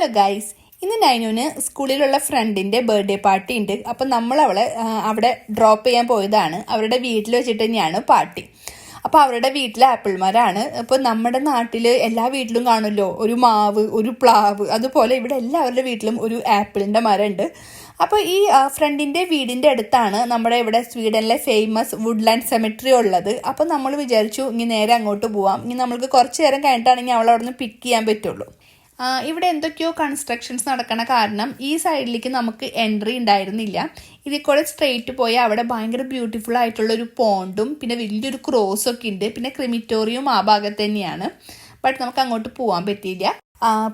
Hello guys ഇന്ന് നൈനുവിന് സ്കൂളിലുള്ള ഫ്രണ്ടിന്റെ birthday party ഉണ്ട്. അപ്പം നമ്മൾ അവളെ അവിടെ ഡ്രോപ്പ് ചെയ്യാൻ പോയതാണ്. അവരുടെ വീട്ടിൽ വെച്ചിട്ട് തന്നെയാണ് പാർട്ടി. അപ്പോൾ അവരുടെ വീട്ടിലെ ആപ്പിൾ മരമാണ് അപ്പോൾ നമ്മുടെ നാട്ടിൽ എല്ലാ വീട്ടിലും കാണുമല്ലോ? ഒരു മാവ് ഒരു പ്ലാവ് അതുപോലെ ഇവിടെ എല്ലാവരുടെ വീട്ടിലും ഒരു ആപ്പിളിന്റെ മരമുണ്ട്. അപ്പോൾ ഈ ഫ്രണ്ടിന്റെ വീടിന്റെ അടുത്താണ് നമ്മുടെ ഇവിടെ സ്വീഡനിലെ ഫേമസ് വുഡ്ലാൻഡ് സെമിട്രി ഉള്ളത്. അപ്പോൾ നമ്മൾ വിചാരിച്ചു ഇനി നേരെ അങ്ങോട്ട് പോവാം. ഇനി നമ്മൾക്ക് കുറച്ച് നേരം കഴിഞ്ഞിട്ടാണെങ്കിൽ അവളവിടെ നിന്ന് പിക്ക് ചെയ്യാൻ പറ്റുള്ളൂ. ഇവിടെ എന്തൊക്കെയോ കൺസ്ട്രക്ഷൻസ് നടക്കണ കാരണം ഈ സൈഡിലേക്ക് നമുക്ക് എൻട്രി ഉണ്ടായിരുന്നില്ല. ഇതിൽ കൂടെ സ്ട്രെയിറ്റ് പോയി അവിടെ ഭയങ്കര ബ്യൂട്ടിഫുൾ ആയിട്ടുള്ള ഒരു പോണ്ടും പിന്നെ വലിയൊരു ക്രോസ് ഒക്കെ ഉണ്ട്. പിന്നെ ക്രിമിറ്റോറിയം ആ ഭാഗത്ത് തന്നെയാണ്. ബട്ട് നമുക്ക് അങ്ങോട്ട് പോകാൻ പറ്റിയില്ല.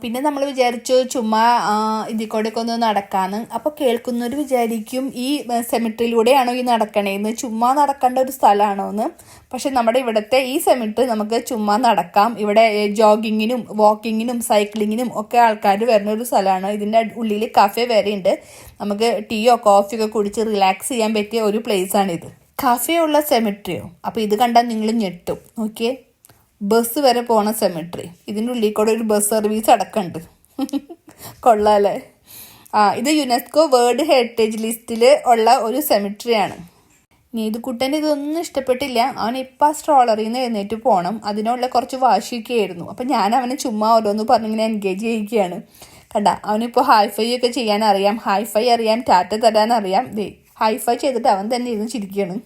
പിന്നെ നമ്മൾ വിചാരിച്ചു ചുമ്മാ ഇതിൽ ഒന്ന് നടക്കാന്ന്. അപ്പോൾ കേൾക്കുന്നവർ വിചാരിക്കും ഈ സെമിട്രിയിലൂടെയാണോ ഈ നടക്കണേന്ന്. ചുമ്മാ നടക്കേണ്ട ഒരു സ്ഥലമാണോ എന്ന് പക്ഷെ നമ്മുടെ ഇവിടുത്തെ ഈ സെമിട്രി നമുക്ക് ചുമ്മാ നടക്കാം. ഇവിടെ ജോഗിങ്ങിനും വാക്കിങ്ങിനും സൈക്ലിങ്ങിനും ഒക്കെ ആൾക്കാർ വരുന്ന ഒരു സ്ഥലമാണ്. ഇതിന്റെ ഉള്ളിൽ കഫേ വരെ ഉണ്ട്. നമുക്ക് ടീയോ കോഫിയൊക്കെ കുടിച്ച് റിലാക്സ് ചെയ്യാൻ പറ്റിയ ഒരു പ്ലേസ് ആണ് ഇത് കഫേ ഉള്ള സെമിട്രിയോ അപ്പോൾ ഇത് കണ്ടാൽ നിങ്ങൾ ഞെട്ടും. നോക്കിയേ. ബസ് വരെ പോണ സെമിട്രി ഇതിന്റെ ഉള്ളിൽ കൂടെ ഒരു ബസ് സർവീസ് അടക്കമുണ്ട് കൊള്ളാല്ലേ? ആ ഇത് യുനെസ്കോ വേൾഡ് ഹെറിറ്റേജ് ലിസ്റ്റിൽ ഉള്ള ഒരു സെമിട്രിയാണ് നീതുക്കുട്ടന്റെ ഇതൊന്നും ഇഷ്ടപ്പെട്ടില്ല. അവൻ ഇപ്പം സ്ട്രോളറിൽ നിന്ന് എഴുന്നേറ്റ് പോകണം അതിനുള്ള കുറച്ച് വാശിയൊക്കെ ആയിരുന്നു. അപ്പം ഞാൻ അവനെ ചുമ്മാ ഓരോന്ന് പറഞ്ഞിങ്ങനെ എൻഗേജ് ചെയ്യിക്കുകയാണ്. കണ്ട അവനിപ്പോൾ ഹൈഫൈ ഒക്കെ ചെയ്യാൻ അറിയാം. ഹൈഫൈ അറിയാം ടാറ്റ തരാൻ അറിയാം. ദേ ഹൈഫൈ ചെയ്തിട്ട് അവൻ തന്നെ ഇരുന്ന് ചിരിക്കുകയാണ്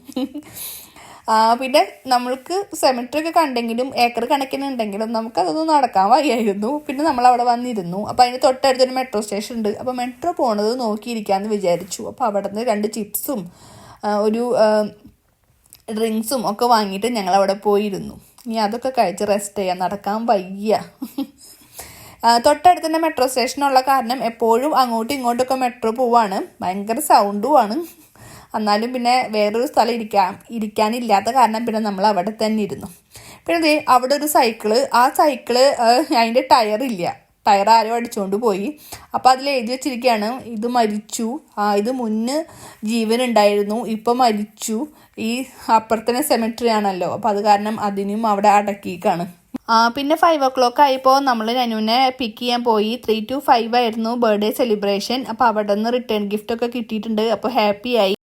പിന്നെ നമ്മൾക്ക് സെമിട്രി ഒക്കെ കണ്ടെങ്കിലും ഏക്കർ കണക്കിന് ഉണ്ടെങ്കിലും നമുക്ക് അതൊന്നും നടക്കാൻ വയ്യായിരുന്നു. പിന്നെ നമ്മൾ അവിടെ വന്നിരുന്നു. അപ്പോൾ അതിന് തൊട്ടടുത്തൊരു മെട്രോ സ്റ്റേഷൻ ഉണ്ട്. അപ്പോൾ മെട്രോ പോണത് നോക്കിയിരിക്കാമെന്ന് വിചാരിച്ചു. അപ്പോൾ അവിടെ നിന്ന് രണ്ട് ചിപ്സും ഒരു ഡ്രിങ്ക്സും ഒക്കെ വാങ്ങിയിട്ട് ഞങ്ങൾ അവിടെ പോയിരുന്നു. ഇനി അതൊക്കെ കഴിച്ച് റെസ്റ്റ് ചെയ്യാൻ നടക്കാൻ വയ്യ. തൊട്ടടുത്ത് തന്നെ മെട്രോ സ്റ്റേഷനുള്ള കാരണം എപ്പോഴും അങ്ങോട്ടും ഇങ്ങോട്ടൊക്കെ മെട്രോ പോവാണ്. ഭയങ്കര സൗണ്ടുമാണ് എന്നാലും പിന്നെ വേറൊരു സ്ഥലം ഇരിക്കാൻ ഇരിക്കാനില്ലാത്ത കാരണം പിന്നെ നമ്മൾ അവിടെ തന്നെ ഇരുന്നു. പിന്നെ അവിടെ ഒരു സൈക്കിൾ ആ സൈക്കിൾ അതിന്റെ ടയറില്ല ടയർ ആരോ അടിച്ചുകൊണ്ട് പോയി. അപ്പോൾ അതിൽ എഴുതി വെച്ചിരിക്കുകയാണ് ഇത് മരിച്ചു. ആ ഇത് മുന്ന് ജീവൻ ഉണ്ടായിരുന്നു. ഇപ്പം മരിച്ചു. ഈ അപ്പുറത്തന്നെ സെമിട്രി ആണല്ലോ. അപ്പോൾ അത് കാരണം അതിനും അവിടെ അടക്കിക്കാണ് പിന്നെ ഫൈവ് ഓ ക്ലോക്ക് ആയപ്പോൾ നമ്മൾ നനുവിനെ പിക്ക് ചെയ്യാൻ പോയി. ത്രീ ടു ഫൈവ് ആയിരുന്നു ബർത്ത്ഡേ സെലിബ്രേഷൻ അപ്പോൾ അവിടെ നിന്ന് റിട്ടേൺ ഗിഫ്റ്റ് ഒക്കെ കിട്ടിയിട്ടുണ്ട്. അപ്പോൾ ഹാപ്പി ആയി.